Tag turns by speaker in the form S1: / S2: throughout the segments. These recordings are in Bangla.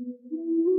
S1: Mm-hmm.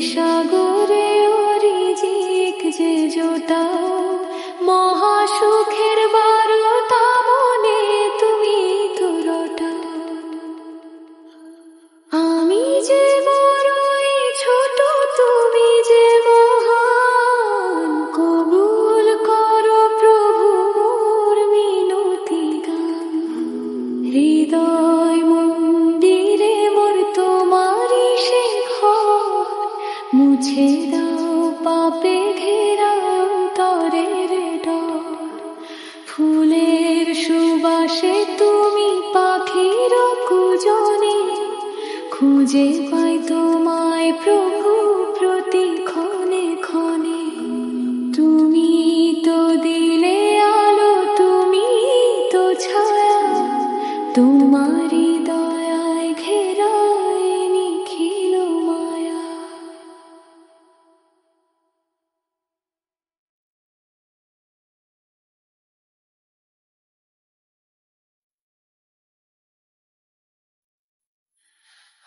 S1: সাগরে খুঁজে পাই তোমায় প্রভু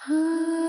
S1: Ah.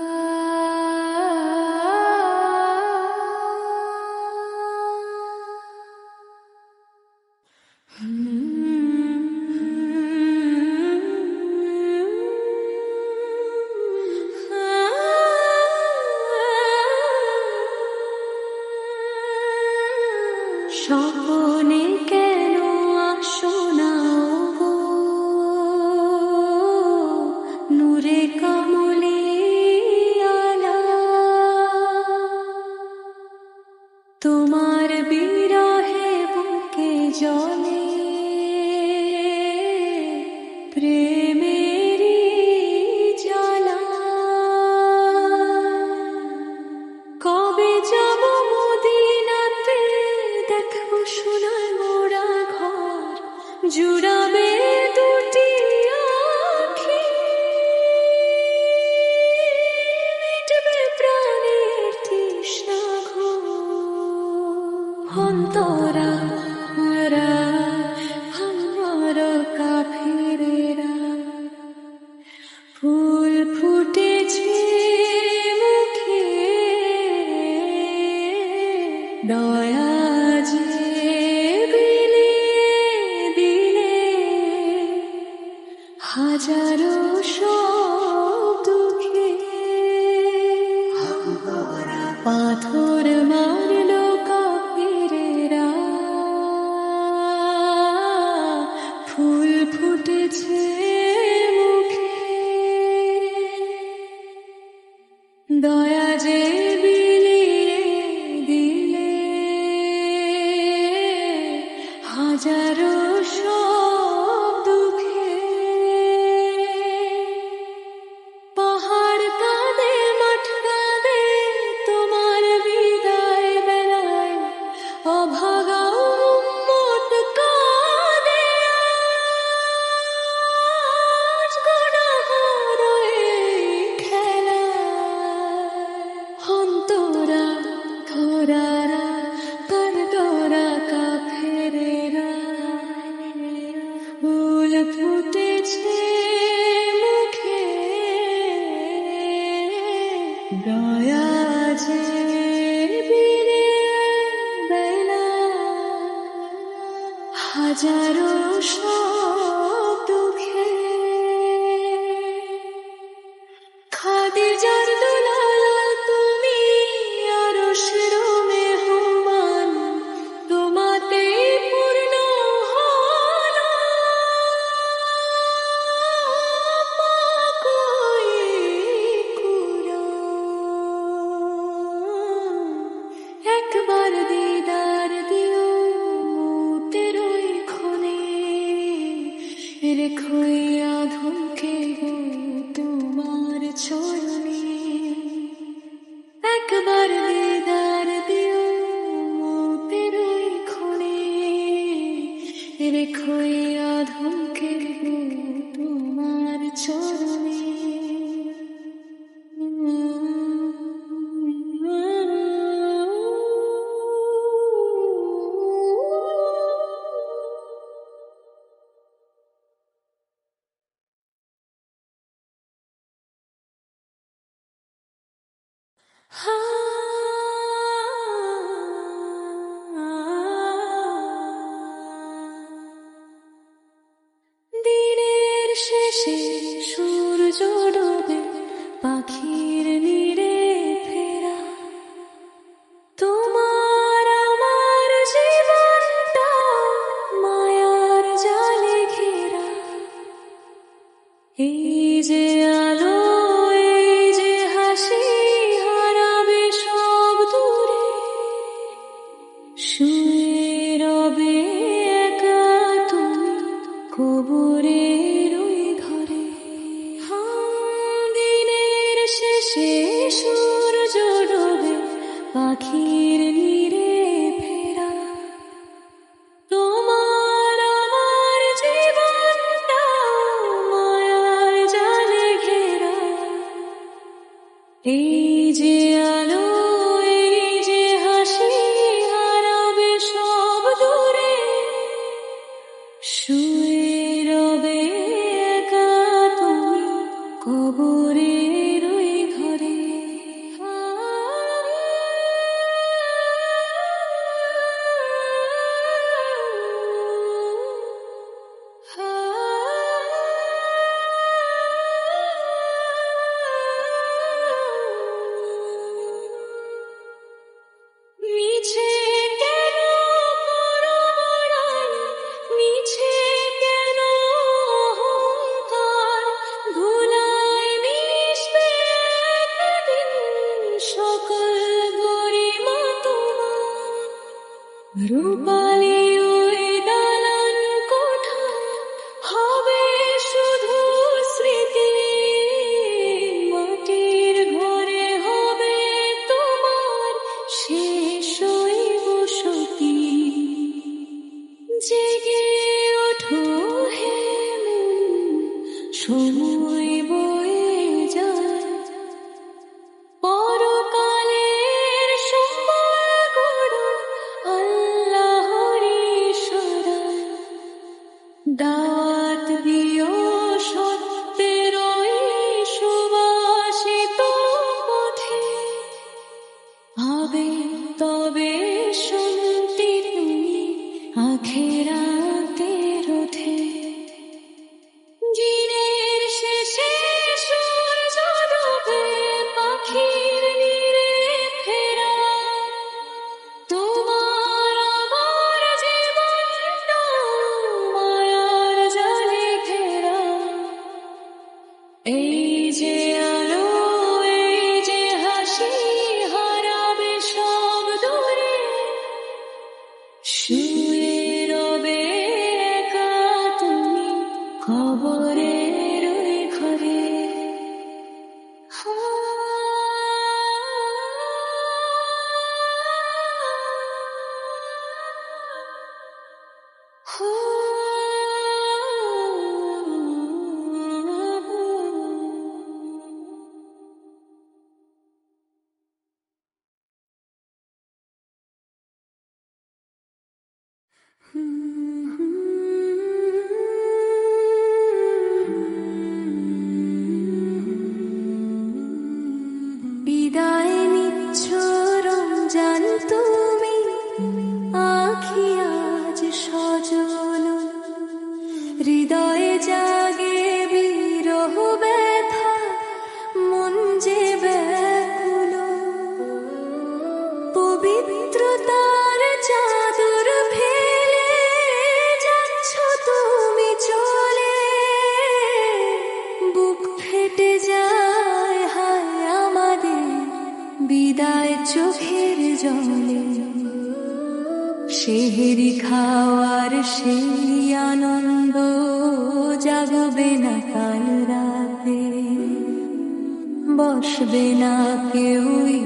S1: चारों Ah. দিনের শেষে সূর্য ডোবে পাখির নীরে ফেরা। তোমার আমার জীবনটা মায়ার জালে ঘেরা। এই 第一季。চোখের জলে সেহেরি খাওয়ার সেই আনন্দ জাগবে না কাল রাতে। বসবে না কেউই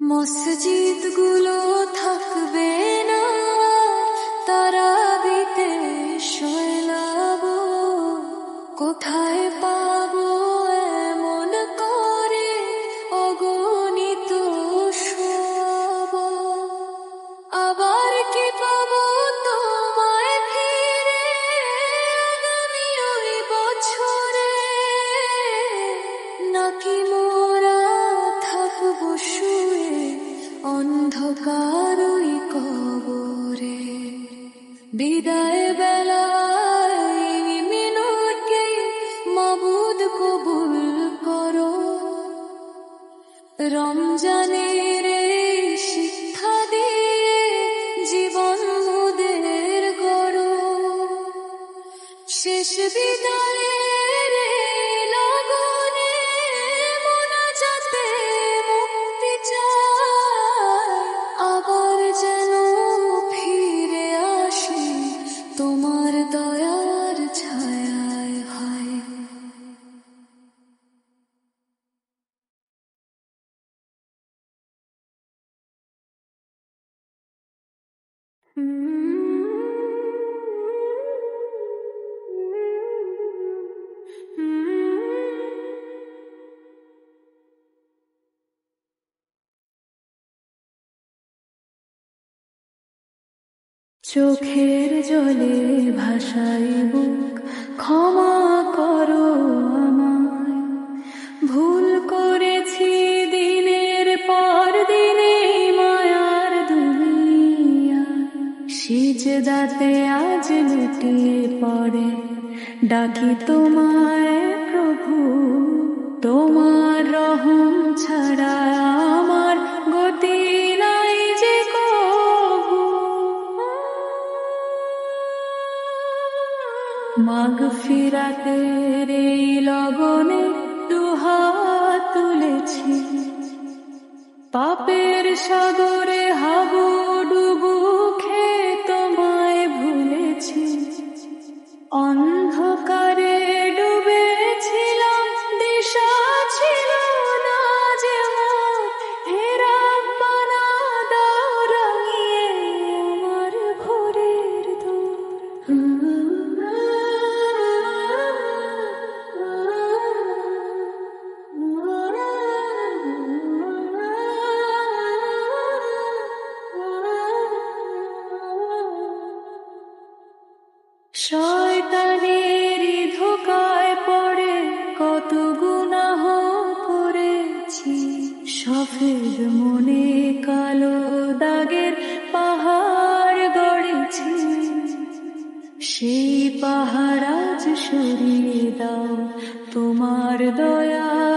S1: মসজিদ গুলো থাকবে চোখের জলে ভাষাই বুক, ক্ষমা করো আমায়। ভুল করেছি দিনের পর দিনে মায়ার দুনিয়া। সিজদাতে আজ লুটিয়ে পড়ে। ডাকি তোমায় প্রভু, তোমার রহম ছাড়া মাগ রে এই লগনে দুহাত তুলেছি। পাপের সাগরে হাবু সেই পাহারাজ সরিয়ে দাও তোমার দয়া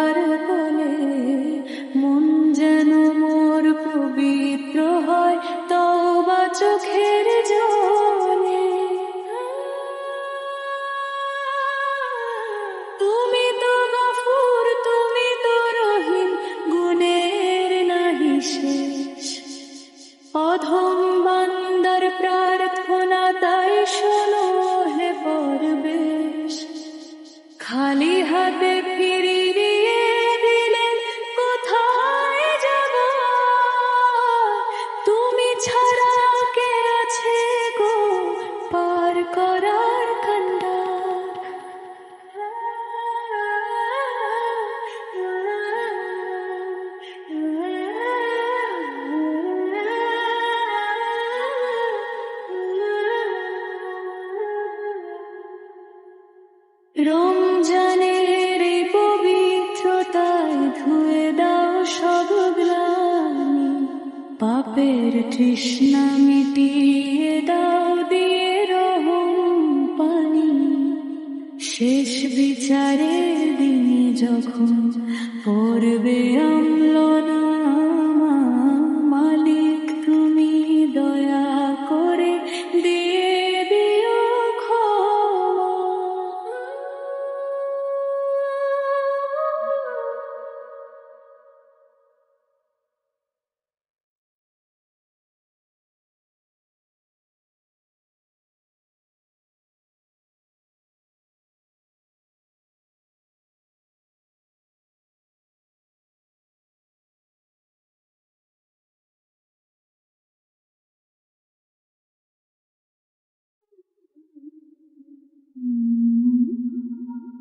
S1: খালি হাতে ফিরে দাও
S2: শেষ বিচারের দিনে যখন Thank you.